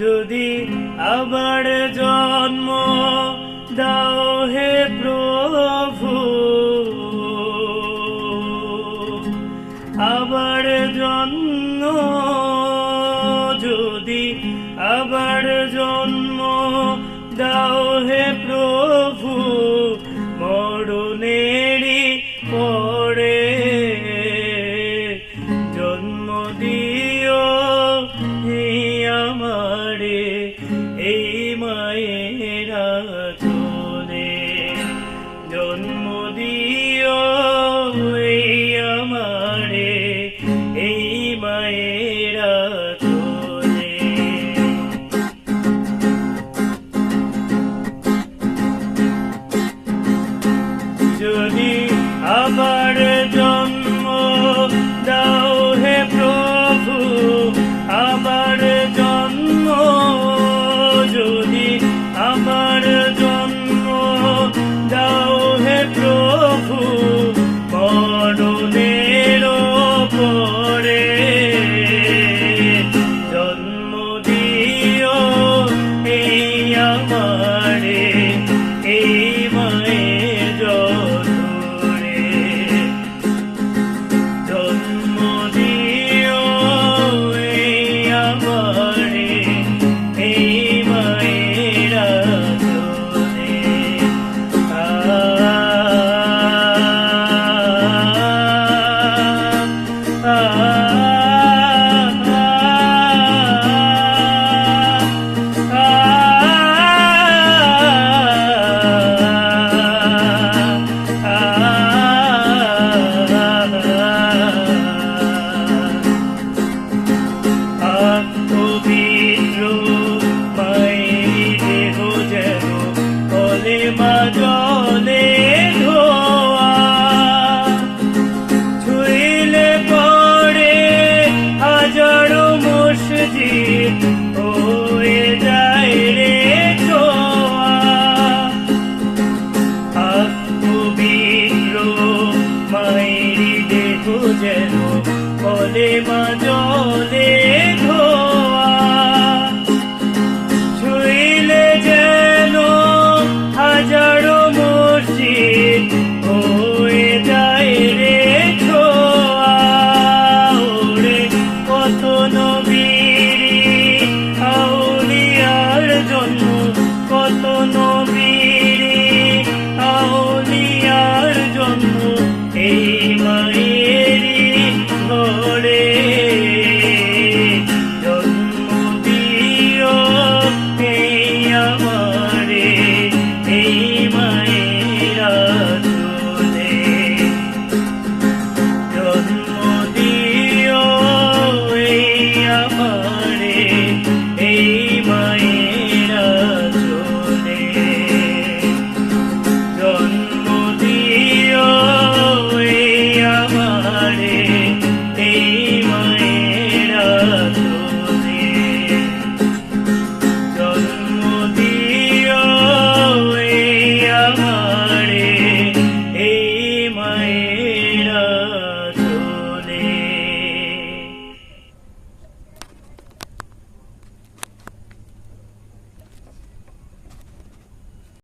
যদি আবার জন্ম দাও হে প্রভু আবার জন্ম যদি আবার জন্ম দাও হে প্রভু জন্ম দিও Muhammadan বলে জন্ম দিও এই আমারে এই মায়েরা জন্ম দিও এই আমারে